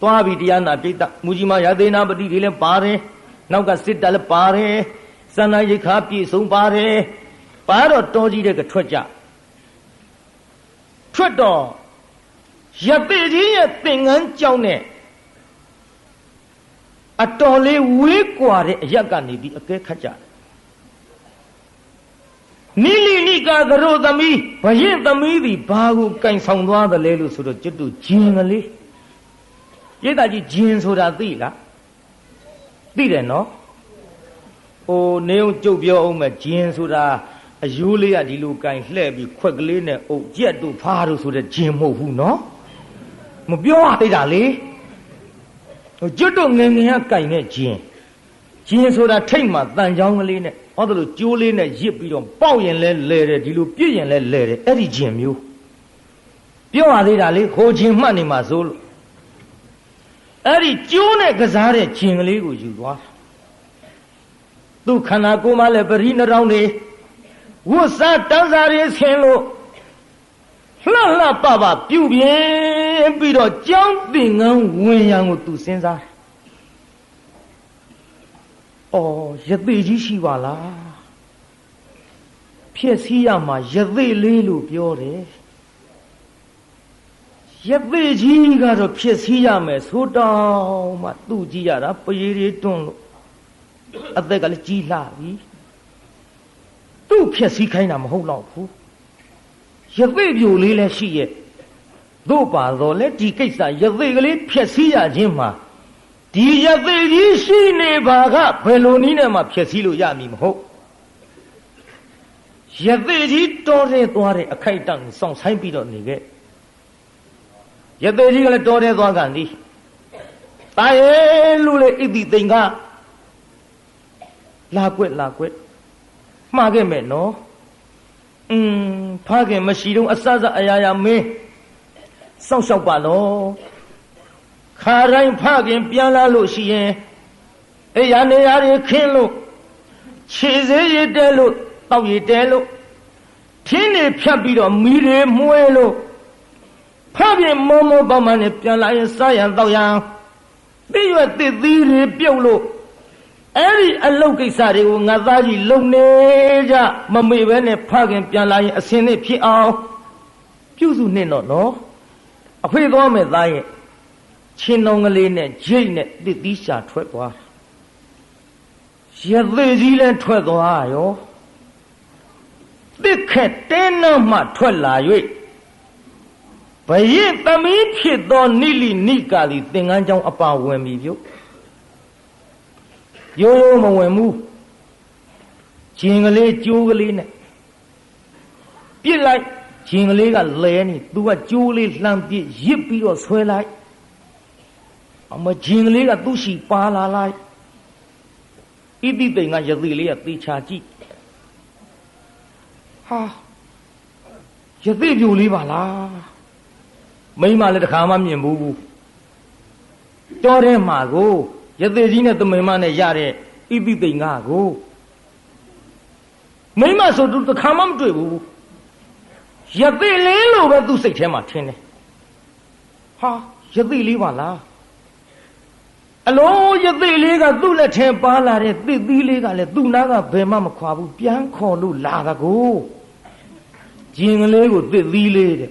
သွားပြီတရားနာပိဋကမူကြီးမရသေးနာပတိတွေလည်းပါတယ်နောက်ကစစ်တပ်လည်းပါတယ်စန္ဒရိခါပြည့်စုံပါတယ်ပါတော့တော်ကြီးတဲ့ကထွက်ကြထွက်တော့ရပေကြီးရဲ့သင်္ကန်းကြောင်းနဲ့အတော်လေးဝေးကွာတဲ့အရက်ကနေပြီးအကဲခတ်ကြတယ်နိလိနိကာကရောသမီးဘရင်သမီးသည်ဘာကိုကင်ဆောင်သွားသလဲလို့ဆိုတော့ကျွတ်တူဂျင်ကလေး ရိတ်တာကြီးဂျင်ဆိုတာသိလားသိတယ်နော်ဟိုနေုံကျုပ်ပြောအောင်မဲ့ဂျင်ဆိုတာအယိုးလေးကဒီလိုကင်လှဲ့ပြီးခွက်ကလေးနဲ့အုပ်ကြက်တို့ဖားတို့ဆိုတဲ့ဂျင်မဟုတ်ဘူးနော်မပြောရသေးတာလေဟိုကျွတ်တို့ငယ်ငယ်ကကင်တဲ့ဂျင်ဂျင်ဆိုတာထိတ်မှတန်ချောင်းကလေးနဲ့ဟောတယ်လို့ကျိုးလေးနဲ့ရစ်ပြီးတော့ပေါက်ရင်လဲလဲတယ်ဒီလိုပြည့်ရင်လဲလဲတယ်အဲ့ဒီဂျင်မျိုးပြောရသေးတာလေဟိုဂျင်မှတ်နေမှာစိုးလို့ အဲ့ဒီကျိုးနဲ့ကစားတဲ့ဂျင်ကလေးကိုယူသွားသူခန္ဓာကိုယ်မှလည်းပရိနှရောင်းနေဝတ်စားတန်းစားရဆင်းလို့လှလှပပပြုတ်ပြင်းပြီးတော့ကြောင်းသင်္ကန်းဝင်ရန်ကိုသူစဉ်းစားတယ်။အော်ရသေးကြီးရှိပါလား။ဖြစ်စည်းရမှာရသေးလေးလို့ပြောတယ်။ ရသေးကြီးကတော့ဖြစ်စည်းရမယ်ဆိုတော့မှသူ့ကြည့်ရတာပရေရီတွန်းလို့အသက်ကလည်းကြီးလှပြီ။သူ့ဖြစ်စည်းခိုင်းတာမဟုတ်တော့ဘူး။ရသေးပြိုလေးလည်းရှိရဲ့။တို့ပါတော့လေဒီကိစ္စရသေးကလေးဖြစ်စည်းရခြင်းမှာဒီရသေးကြီးရှိနေပါကဘယ်လိုနည်းနဲ့မှဖြစ်စည်းလို့ရမည်မဟုတ်ရသေးကြီးတော်တဲ့သွားတဲ့အခိုက်အတန့်ကိုစောင့်ဆိုင်ပြီးတော့နေခဲ့ ရသေးကြီးကလည်းတော်တဲ့သွားကန်သည်တာရဲ့လူလေဣတိသိင်္ဂလာကွက်လာကွက်မှားခဲ့မယ်နော်อืมဖားခင်မရှိတော့အစစအရာရာမင်းစောင့်ရှောက်ပါနော်ခါတိုင်းဖခင်ပြန်လာလို့ရှိရင်အေးရနေရတွေခင်းလို့ခြေစေးရတဲလို့တောက်ရတဲလို့ထင်းနေဖြတ်ပြီးတော့မီးတွေမွဲလို့ ဖခင်မောမောပေါမနဲ့ပြန်လာရင်စားရန်တောက်ရန်သိရွက်တစ်သီးတွေပြုတ်လို့အဲ့ဒီအလုတ်ကိစ္စတွေကိုငါသားကြီးလုံနေကြမမေ့ပဲနဲ့ဖခင်ပြန်လာရင်အစင်းနဲ့ဖြစ်အောင်ပြုစုနေတော့နော်အဖေသွားမယ်သားရဲ့ချင်းတော်ကလေးနဲ့ဂျိတ်နဲ့တစ်သီးရှာထွက်သွားရသေးကြီးလည်းထွက်သွားရောတစ်ခက်တင်းနှမှထွက်လာ၍ ဘရင်သမီးဖြစ်သောနိလိနိကာသည်သင်္ကန်းကျောင်းအပါဝင်ပြီပြုတ်ရိုးရိုးမဝင်ဘူးဂျင်ကလေးကျိုးကလေးနဲ့ပြစ်လိုက်ဂျင်ကလေးကလဲနေသူကကျိုးလေးလှမ်းပြစ်ရစ်ပြီးတော့ဆွဲလိုက်အမဂျင်ကလေးကသူ့ရှိပါလာလိုက်ဣတိတိန်ကယသိလေးကသေချာကြည့်ဟာယသိပြိုလေးပါလား မိမလည်းတခါမှမြင်ဘူးတော်ထဲမှာကိုယသိကြီးနဲ့တမင်မနဲ့ရတဲ့ဣတိတိန်ကကိုမိမဆိုသူတခါမှမတွေ့ဘူးယသိလေးလို့ပဲသူ့စိတ်ထဲမှာထင်တယ်ဟာယသိလေးပါလားအလုံးရသိလေးကသူ့လက်ထဲပါလာတဲ့သစ်သီးလေးကလည်းသူ့နားကဘယ်မှမခွာဘူးပြန်ခေါ်လို့လာတာကိုဂျင်ကလေးကိုသစ်သီးလေးတဲ့